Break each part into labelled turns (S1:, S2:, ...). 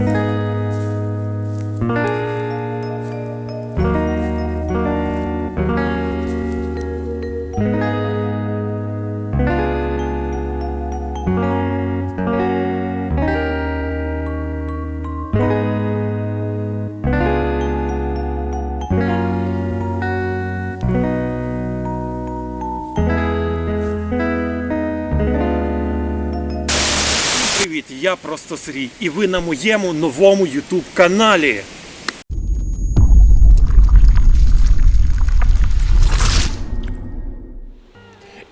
S1: Thank you. Я просто Срій, і ви на моєму новому YouTube каналі.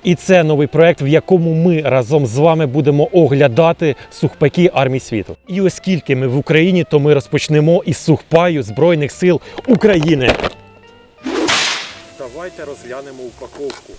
S1: І це новий проект, в якому ми разом з вами будемо оглядати сухпайки армії світу. І оскільки ми в Україні, то ми розпочнемо із сухпаю Збройних сил України. Давайте розглянемо упаковку.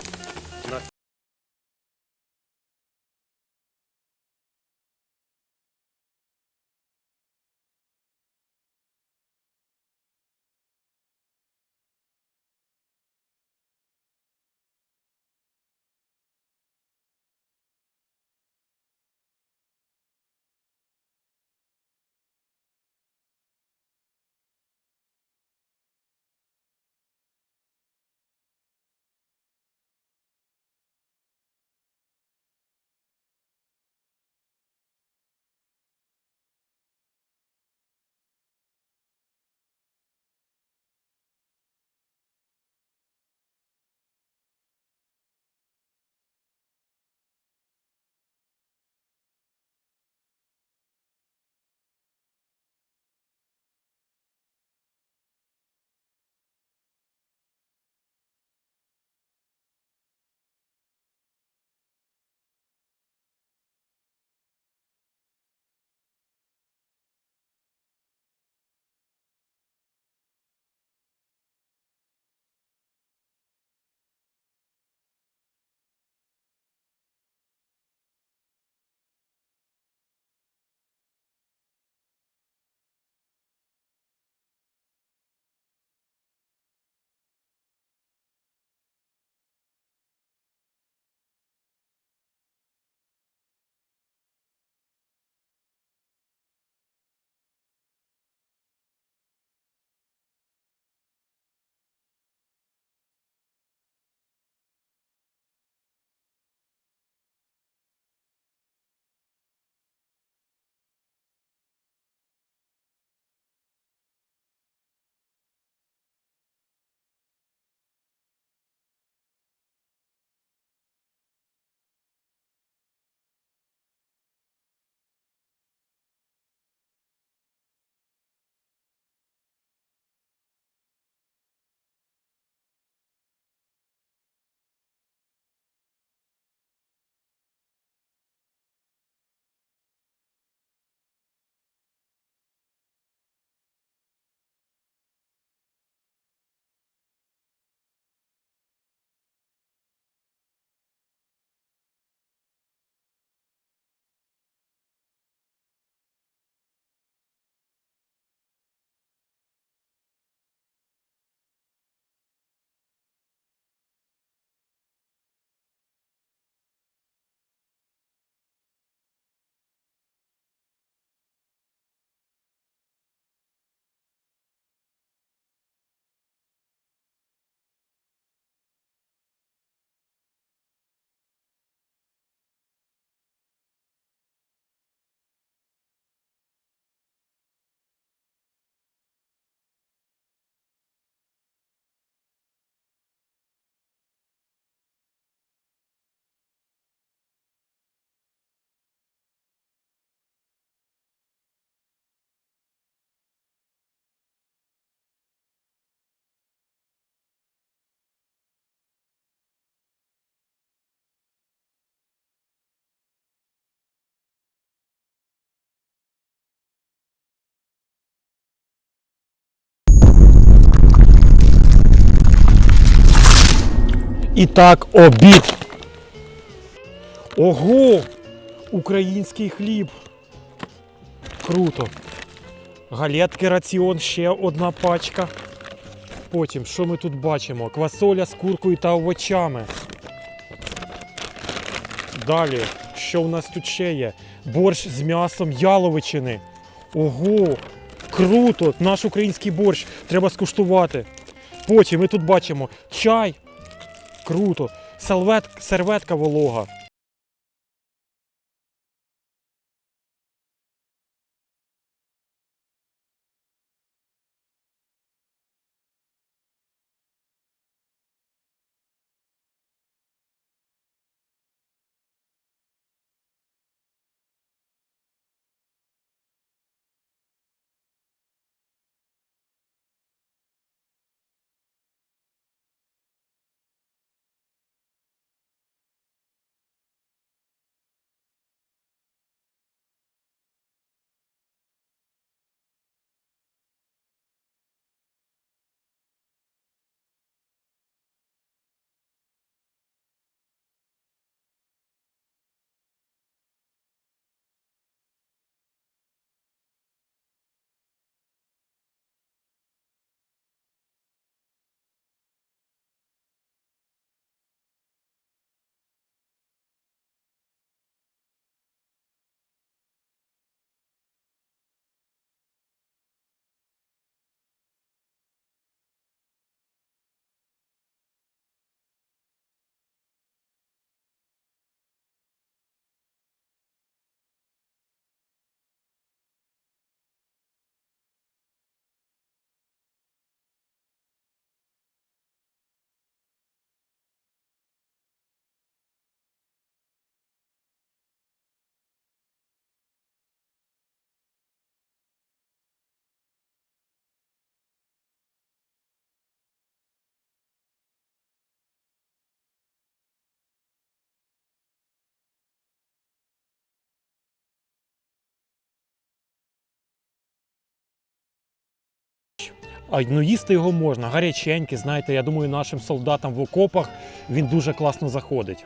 S1: І так, обід. Ого! Український хліб. Круто. Галетки раціон, ще одна пачка. Потім, що ми тут бачимо? Квасоля з куркою та овочами. Далі, що в нас тут ще є? Борщ з м'ясом яловичини. Ого! Круто! Наш український борщ. Треба скуштувати. Потім ми тут бачимо чай. Круто. Сервет, серветка волога. А ну їсти його можна, гаряченький, знаєте, я думаю, нашим солдатам в окопах він дуже класно заходить.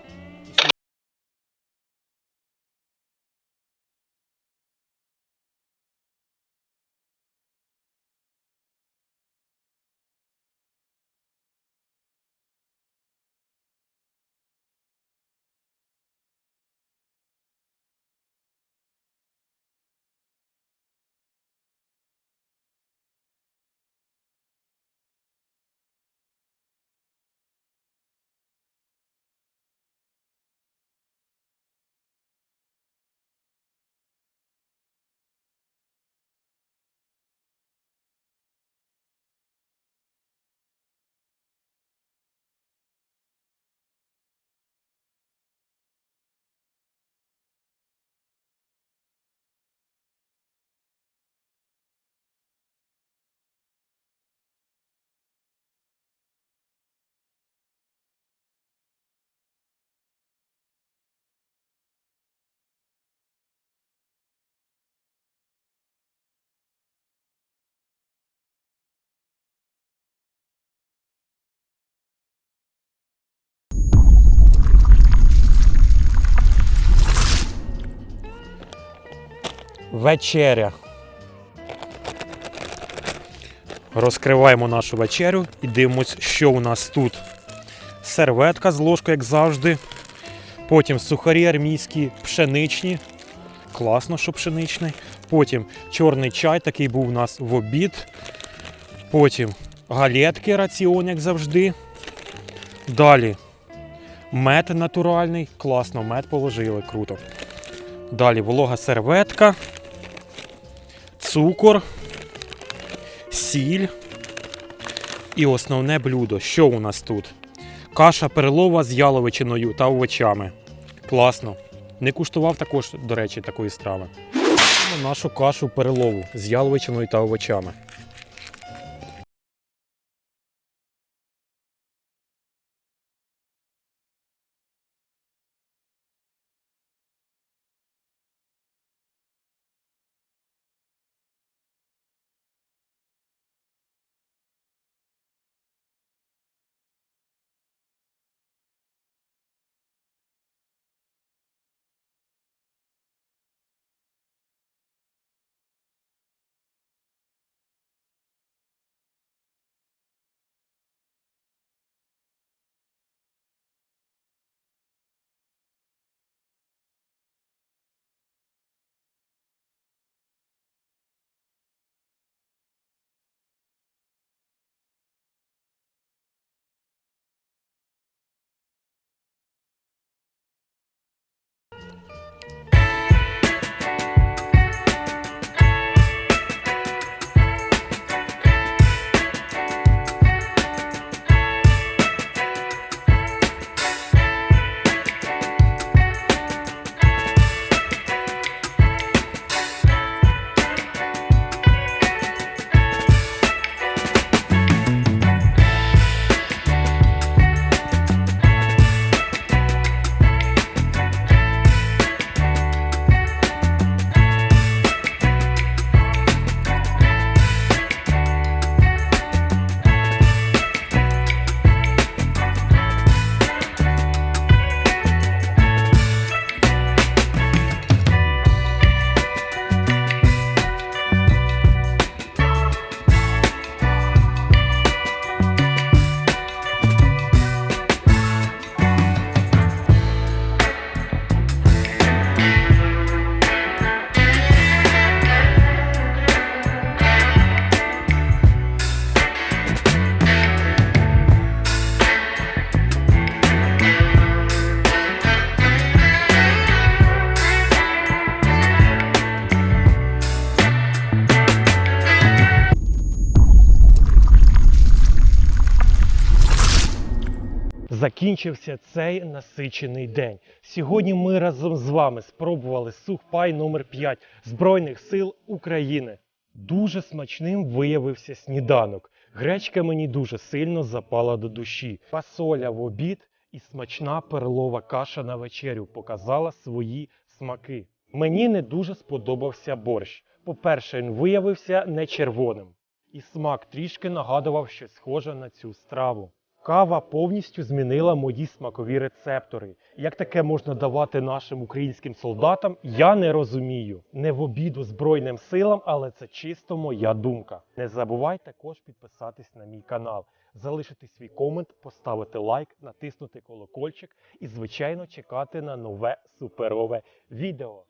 S1: Вечеря. Розкриваємо нашу вечерю і дивимось, що у нас тут. Серветка з ложкою, як завжди. Потім сухарі армійські, пшеничні. Класно, що пшеничний. Потім чорний чай, такий був у нас в обід. Потім галетки раціон, як завжди. Далі мед натуральний. Класно, мед положили, круто. Далі волога серветка, цукор, сіль. І основне блюдо. Що у нас тут? Каша перлова з яловичиною та овочами. Класно. Не куштував також, до речі, такої страви. Нашу кашу перлову з яловичиною та овочами. Закінчився цей насичений день. Сьогодні ми разом з вами спробували сухпай номер 5 Збройних сил України. Дуже смачним виявився сніданок. Гречка мені дуже сильно запала до душі. Фасоля в обід і смачна перлова каша на вечерю показала свої смаки. Мені не дуже сподобався борщ. По-перше, він виявився не червоним. і смак трішки нагадував щось схоже на цю страву. Кава повністю змінила мої смакові рецептори. Як таке можна давати нашим українським солдатам, я не розумію. Не в обіду Збройним силам, але це чисто моя думка. Не забувай також підписатись на мій канал, залишити свій комент, поставити лайк, натиснути колокольчик і, звичайно, чекати на нове суперове відео.